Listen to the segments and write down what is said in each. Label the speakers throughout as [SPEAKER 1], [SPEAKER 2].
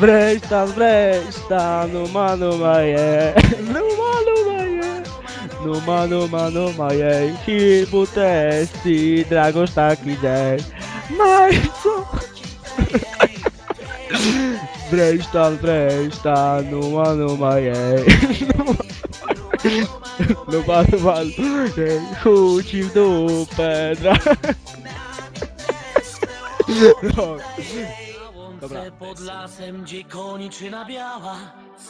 [SPEAKER 1] Wreszta, wreszta, numa, numa, je. Numa, numa, je. Numa, numa, numa, je. Hipotesti, Dragosz taki dzień. Majco. Wreszta, wreszta, numa, numa, je. Numa, numa, je. Chuci w dupę, dra... Dobra.
[SPEAKER 2] Pod lasem, gdzie koniczyna biała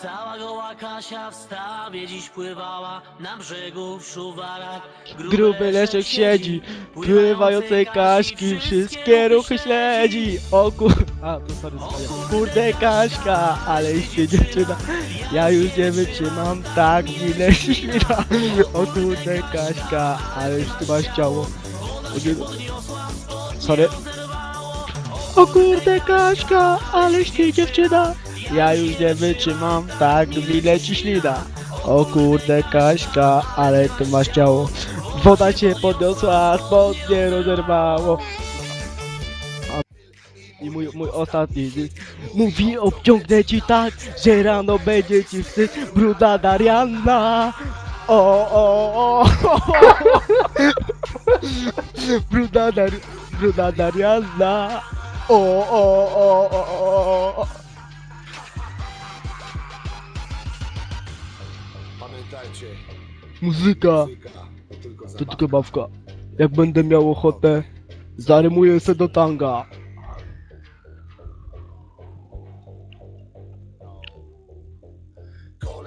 [SPEAKER 2] Cała goła Kasia w stawie dziś pływała Na brzegu w szuwarach
[SPEAKER 1] Gruby leszek siedzi, pływającej kaśki, wszystkie ruchy śledzi. O kur... A, to sorry, sorry. Kurde Kaśka, ale się dziewczyna, ja już nie wytrzymam, tak ile świra. O kurde Kaśka, ale już ty masz ciało. O nie- Sorry. O kurde Kaśka, ale ty dziewczyna, ja już nie wytrzymam, tak ile ci ślina. O kurde Kaśka, ale ty masz ciało. Woda cię podniosła, spodnie rozerwało. I mój, mój ostatni dy- Mówi obciągnę ci tak, że rano będzie ci wstyd Bruda Darianna O, o, o, Bruda, Dar Bruda Darianna O, o, o, o, o, o.
[SPEAKER 3] Pamiętajcie,
[SPEAKER 1] Muzyka
[SPEAKER 3] muzyka to tylko
[SPEAKER 1] To
[SPEAKER 3] zabawa.
[SPEAKER 1] tylko bawka. Jak będę miał ochotę, zarymuję se do tanga.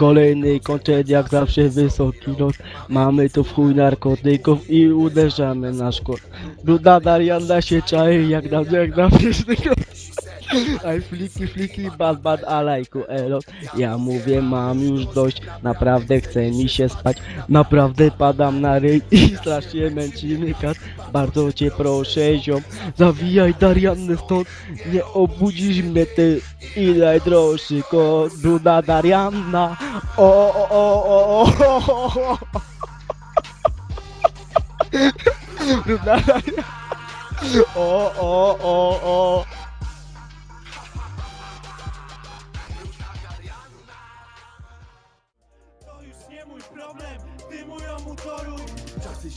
[SPEAKER 1] Kolejny koncert jak zawsze wysoki lot Mamy tu w chuj narkotyków i uderzamy na szkod Bruda Darianda się czai jak na jak na pieszny Aj fliki fliki bad bad alajku elot Ja mówię mam już dość Naprawdę chce mi się spać. Naprawdę padam na ryj i strasznie mnie kat Bardzo cię proszę ziom Zawijaj Dariannę stąd. Nie obudzisz mnie ty I najdroższy kot Bruda Darianna. O o o o o o o Bruda Darianna O o o o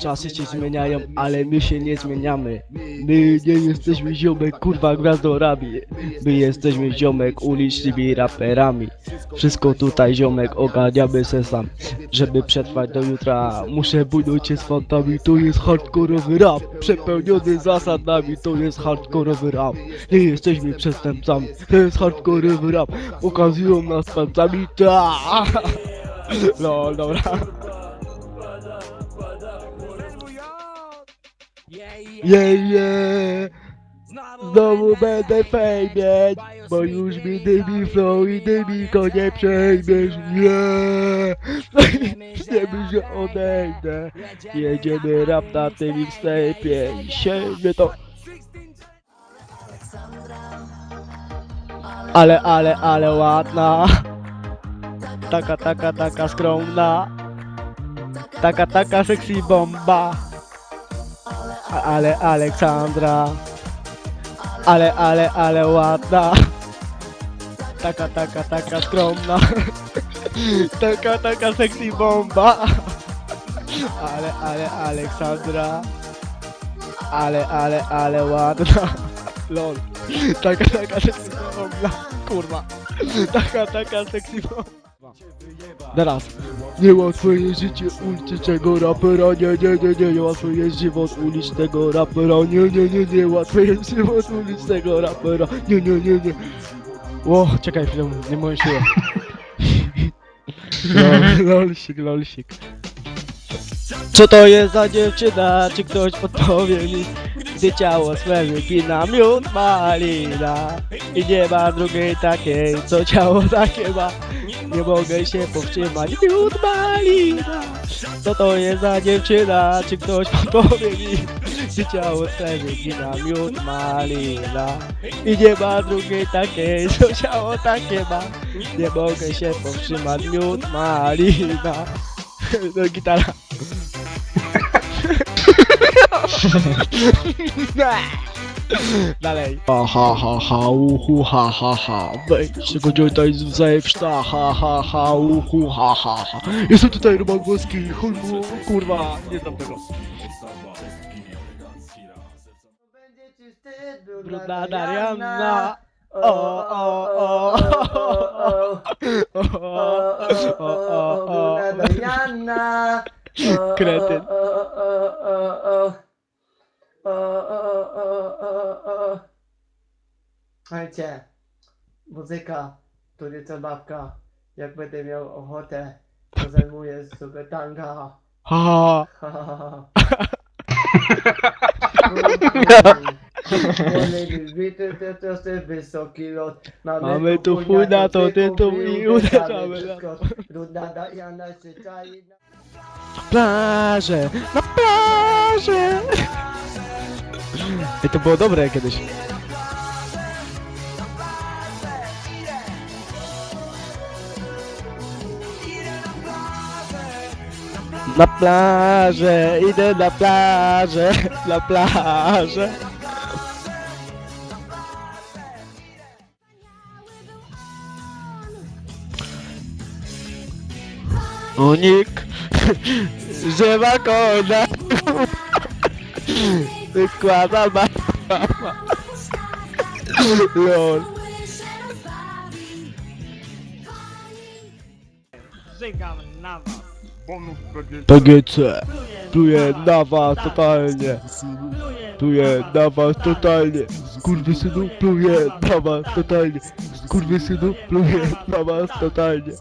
[SPEAKER 1] Czasy się zmieniają, ale my się nie zmieniamy. My nie jesteśmy ziomek, kurwa gwiazdorami. My jesteśmy ziomek ulicznymi raperami. Wszystko tutaj ziomek ogarniamy se sam. Żeby przetrwać do jutra, muszę budząć się z fantami. To jest hardkorowy rap, przepełniony zasadami. To jest hardkorowy rap. Nie jesteśmy przestępcami, to jest hardkorowy rap. Pokazują nas palcami, ta. No, dobra. Yeah, yeah. Znowu będę fejmieć, bo już mi dymi flow i dymi konie przejmiesz, nie. Nie mi, że odejdę, jedziemy rap na tym mixtape'ie i sięgnie to. Ale, ale, ale ładna. Taka, taka, taka skromna. Taka, taka sexy bomba. Ale Aleksandra. Ale, ale, ale ładna. Taka, taka, taka skromna. Taka, taka sexy bomba. Ale, ale Aleksandra. Ale, ale, ale ładna. Lol. Taka, taka sexy bomba. Kurwa. Taka, taka sexy bomba Teraz Niełatwe jest życie ulicznego rapera, nie, nie, nie, nie, niełatwe jest żywot ulicznego rapera, nie, nie, nie, nie, łatwe jest żywot ulicznego rapera, nie, nie, nie, nie. Ło, czekaj chwilę, nie moją siłę. Lol, lolsik, lolsik. Co to jest za dziewczyna, czy ktoś podpowie mi? Gdy ciało swe wypina miód malina. I nie ma drugiej takiej, co ciało takie ma. Nie mogę się powstrzymać, miód malina. Co to jest za dziewczyna, czy ktoś podpowie mi? Gdy ciało swe wypina miód malina. I nie ma drugiej takiej, co ciało takie ma. Nie mogę się powstrzymać, miód malina. No gitara Dalej. Ha ha ha ha uhu ha ha ha Wejdź tego tutaj z pszta ha ha ha uhu ha ha ha Jestem tutaj Roman Włoski, hulmu, kurwa, nie znam tego. Brudna Darianna. O, o, o, o, o, o, o. O, Kretyn.
[SPEAKER 4] O, o, o, o, o. Słuchajcie, muzyka to nie zabawka. Jak będę miał ochotę, to zajmuję sobie tanga.
[SPEAKER 1] Ha,
[SPEAKER 4] Ha, ha, ha, ha. To jest wysoki lot.
[SPEAKER 1] Mamy tu chuj na to, tytuł i uderzamy na to.
[SPEAKER 4] Brudna Diana się czai na...
[SPEAKER 1] plażę, na plażę. To było dobre kiedyś. Na plażę, idę na plażę, na plażę. Unik, że ma konia. Wykłada mama. Lol.
[SPEAKER 5] Żygam na was.
[SPEAKER 1] PGC. Pluję na was totalnie. Pluję na was totalnie. Kurwysynu, pluję na was totalnie. Kurwysynu, pluję na was totalnie.